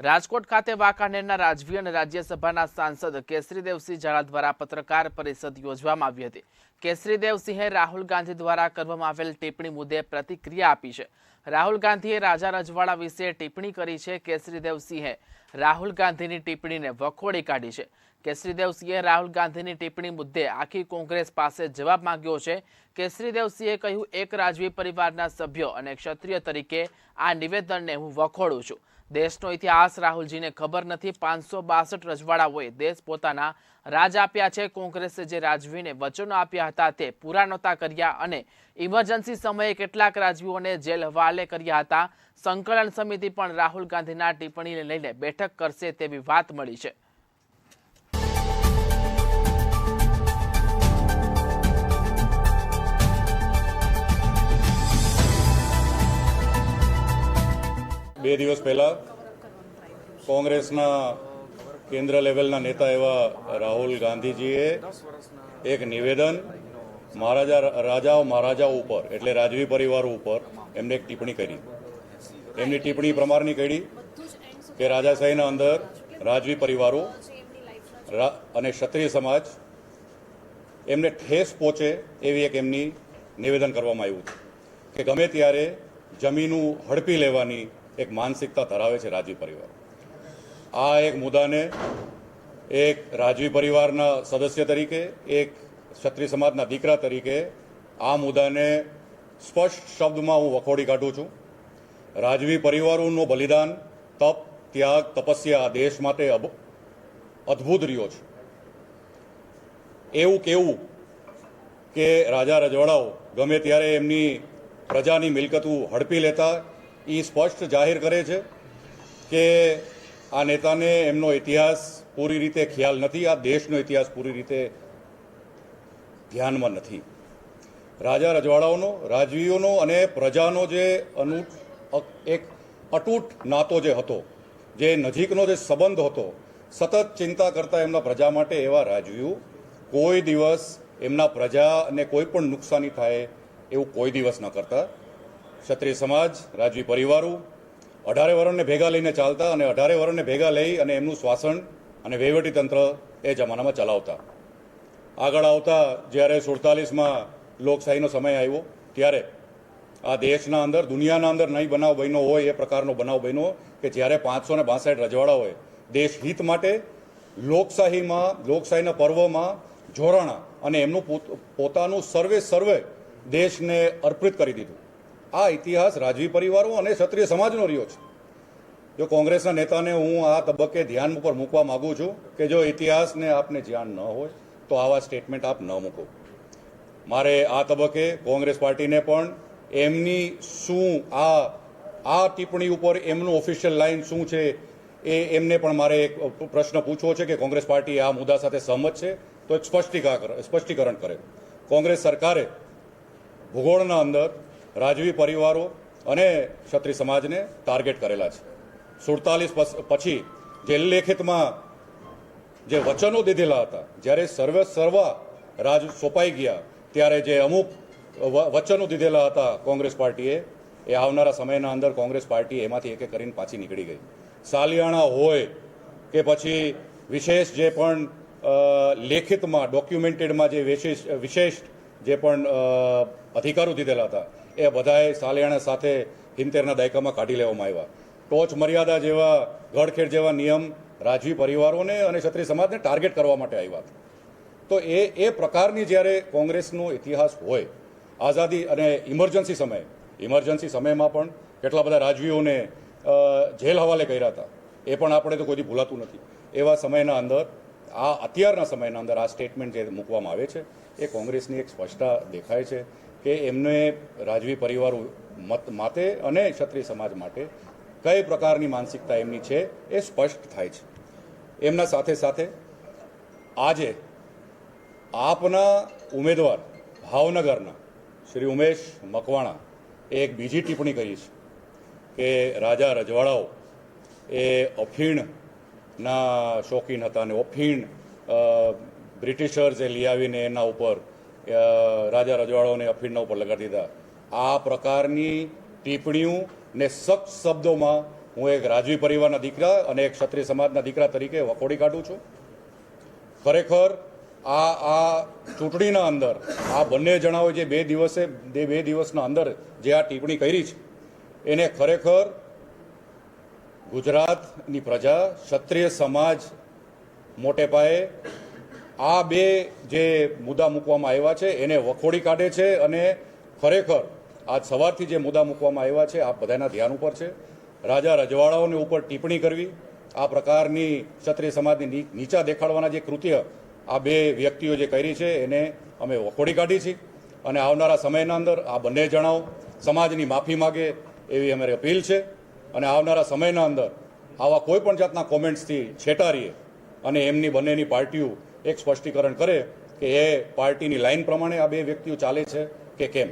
રાજકોટ ખાતે વાંકાનેરના રાજવી અને રાજ્યસભાના સાંસદ કેસરીદેવસિંહ ઝાલા દ્વારા પત્રકાર પરિષદ યોજવામાં આવી હતી. કેસરીદેવસિંહે રાહુલ ગાંધી દ્વારા કરવામાં આવેલ ટિપ્પણી મુદ્દે પ્રતિક્રિયા આપી છે. રાહુલ ગાંધીએ રાજા રજવાડા વિશે ટિપ્પણી કરી છે. કેસરીદેવસિંહે રાહુલ ગાંધીની ટિપ્પણીને વખોડી કાઢી છે. કેસરીદેવસિંહે રાહુલ ગાંધીની ટિપ્પણી મુદ્દે આખી કોંગ્રેસ પાસે જવાબ માંગ્યો છે. કેસરીદેવસિંહે કહ્યું, એક રાજવી પરિવારના સભ્યો અને ક્ષત્રિય તરીકે આ નિવેદનને હું વખોડું છું. દેશનો ઇતિહાસ રાહુલજીને ખબર નથી, પાંચસો બાસઠ રજવાડાઓએ દેશ પોતાના રાજ આપ્યા છે. કોંગ્રેસે જે રાજવીને વચનો આપ્યા હતા તે પૂરા નહોતા કર્યા અને ઇમરજન્સી સમયે કેટલાક રાજવીઓને જેલ હવાલે કર્યા હતા. સંકલન સમિતિ પણ રાહુલ ગાંધીના ટિપ્પણીને લઈને બેઠક કરશે તેવી વાત મળી છે. બે દિવસ પહેલા કોંગ્રેસના કેન્દ્ર લેવલના નેતા એવા રાહુલ ગાંધીજીએ એક નિવેદન મહારાજા રાજાઓ મહારાજાઓ ઉપર, એટલે રાજવી પરિવારો ઉપર એમને એક ટિપ્પણી કરી. એમની ટિપ્પણી પ્રમાણની કરી કે રાજાશાહીના અંદર રાજવી પરિવારો અને ક્ષત્રિય સમાજ એમને ઠેસ પહોંચે એવી એક એમની નિવેદન કરવામાં આવ્યું કે ગમે ત્યારે જમીનું હડપી લેવાની એક માનસિકતા ધરાવે છે રાજવી પરિવાર. આ એક મુદ્દાને એક રાજવી પરિવારના સદસ્ય તરીકે, એક ક્ષત્રિય સમાજના દીકરા તરીકે આ મુદ્દાને સ્પષ્ટ શબ્દમાં હું વખોડી કાઢું છું. રાજવી પરિવારોનું બલિદાન, તપ, ત્યાગ, તપસ્યા આ દેશ માટે અદ્ભુત રહ્યો છે. એવું કેવું કે રાજા રજવાડાઓ ગમે ત્યારે એમની પ્રજાની મિલકતું હડપી લેતા એ સ્પષ્ટ જાહેર કરે છે કે આ નેતાને એમનો ઇતિહાસ પૂરી રીતે ખ્યાલ નથી, આ દેશનો ઇતિહાસ પૂરી રીતે ધ્યાનમાં નથી. રાજા રજવાડાઓનો, રાજવીઓનો અને પ્રજાનો જે અનુ એક અતૂટ નાતો જે હતો, જે નજીકનો જે સંબંધ હતો, સતત ચિંતા કરતા એમના પ્રજા માટે એવા રાજવીઓ, કોઈ દિવસ એમના પ્રજાને કોઈ પણ નુકસાની થાય એવું કોઈ દિવસ ન કરતા. ક્ષત્રિય સમાજ, રાજવી પરિવારો, અઢારે વર્ણને ભેગા લઈને ચાલતા અને અઢારે વર્ણને ભેગા લઈ અને એમનું શ્વાસન અને વહીવટીતંત્ર એ જમાનામાં ચલાવતા. આગળ આવતા જ્યારે સુડતાલીસમાં લોકશાહીનો સમય આવ્યો, ત્યારે આ દેશના અંદર, દુનિયાના અંદર નહીં બનાવ બન્યો હોય, એ પ્રકારનો બનાવ બન્યો કે જ્યારે પાંચસો ને બાસઠ હોય. દેશ હિત માટે લોકશાહીમાં, લોકશાહીના પર્વમાં જોડાણા અને એમનું પોત- પોતાનું સર્વે સર્વે દેશને અર્પિત કરી દીધું. આ ઇતિહાસ રાજવી પરિવારો અને ક્ષત્રિય સમાજનો રહ્યો છે. જો કોંગ્રેસના નેતાને હું આ તબક્કે ધ્યાન ઉપર મૂકવા માંગુ છું કે જો ઇતિહાસને આપને ધ્યાન ન હોય, તો આવા સ્ટેટમેન્ટ આપ ન મૂકો. મારે આ તબક્કે કોંગ્રેસ પાર્ટીને પણ એમની શું આ આ ટિપ્પણી ઉપર એમનું ઓફિશિયલ લાઇન શું છે એ એમને પણ મારે એક પ્રશ્ન પૂછવો છે કે કોંગ્રેસ પાર્ટી આ મુદ્દા સાથે સહમત છે? તો એક સ્પષ્ટીકા સ્પષ્ટીકરણ કરે. કોંગ્રેસ સરકારે ભૂગોળના અંદર રાજવી પરિવારો અને ક્ષત્રિય સમાજને ટાર્ગેટ કરેલા છે. સુડતાલીસ પછી જે લેખિતમાં જે વચનો દીધેલા હતા, જ્યારે સર્વે સર્વા રાજ સોંપાઈ ગયા, ત્યારે જે અમુક વચનો દીધેલા હતા કોંગ્રેસ પાર્ટીએ, એ આવનારા સમયના અંદર કોંગ્રેસ પાર્ટી એમાંથી એક એક કરીને પાછી નીકળી ગઈ. સાલિયાણા હોય કે પછી વિશેષ જે પણ લેખિતમાં ડોક્યુમેન્ટેડમાં જે વિશેષ વિશેષ જે પણ અધિકારો દીધેલા હતા એ બધાએ સાલિયાણા સાથે હિંતેરના દાયકામાં કાઢી લેવામાં આવ્યા. ટોચ મર્યાદા જેવા ગળખેડ જેવા નિયમ રાજવી પરિવારોને અને ક્ષત્રિય સમાજને ટાર્ગેટ કરવા માટે આવ્યા. તો એ એ પ્રકારની જ્યારે કોંગ્રેસનો ઇતિહાસ હોય, આઝાદી અને ઇમરજન્સી સમયે, ઇમરજન્સી સમયમાં પણ કેટલા બધા રાજવીઓને જેલ હવાલે કર્યા હતા, એ પણ આપણે તો કોઈથી ભૂલાતું નથી. એવા સમયના અંદર, આ અત્યારના સમયના અંદર આ સ્ટેટમેન્ટ જે મૂકવામાં આવે છે, એ કોંગ્રેસની એક સ્પષ્ટતા દેખાય છે. કે એમને રાજવી પરિવાર મત માટે અને ક્ષત્રિય સમાજ માટે કઈ પ્રકારની માનસિકતા એમની છે એ સ્પષ્ટ થાય છે. એમના સાથે સાથે આજે આપના ઉમેદવાર ભાવનગરના શ્રી ઉમેશ મકવાણા એ એક બીજી ટિપ્પણી કરી છે કે રાજા રજવાડાઓ એ અફીણના શોખીન હતા અને અફીણ બ્રિટિશર્સ બ્રિટિશર્સે લઈ આવીને એના ઉપર રાજા રજવાડાઓને અફીણના ઉપર લગાડી દીધા. આ પ્રકારની ટિપ્પણીઓ ને સખ્ત શબ્દોમાં હું એક રાજવી પરિવારના દીકરા અને એક ક્ષત્રિય સમાજના દીકરા તરીકે વખોડી કાઢું છું. ખરેખર આ આ ચૂંટણીના અંદર, આ બંને જણાઓએ જે બે દિવસે બે બે દિવસના અંદર જે આ ટિપ્પણી કરી છે, એને ખરેખર ગુજરાતની પ્રજા, ક્ષત્રિય સમાજ મોટે પાયે આ બે જે મુદ્દા મૂકવામાં આવ્યા છે, એને વખોડી કાઢે છે અને ખરેખર આજ સવારથી જે મુદ્દા મૂકવામાં આવ્યા છે આ બધાના ધ્યાન ઉપર છે. રાજા રજવાડાઓની ઉપર ટિપ્પણી કરવી, આ પ્રકારની ક્ષત્રિય સમાજની નીચા દેખાડવાના જે કૃત્ય આ બે વ્યક્તિઓ જે કરી છે, એને અમે વખોડી કાઢી છે. અને આવનારા સમયના અંદર આ બંને જણાઓ સમાજની માફી માગે એવી અમારી અપીલ છે. અને આવનારા સમયના અંદર આવા કોઈ પણ જાતના કોમેન્ટ્સથી છેટારીએ અને એમની બંનેની પાર્ટીઓ એક સ્પષ્ટીકરણ કરે કે એ પાર્ટીની લાઇન પ્રમાણે આ બે વ્યક્તિઓ ચાલે છે કે કેમ?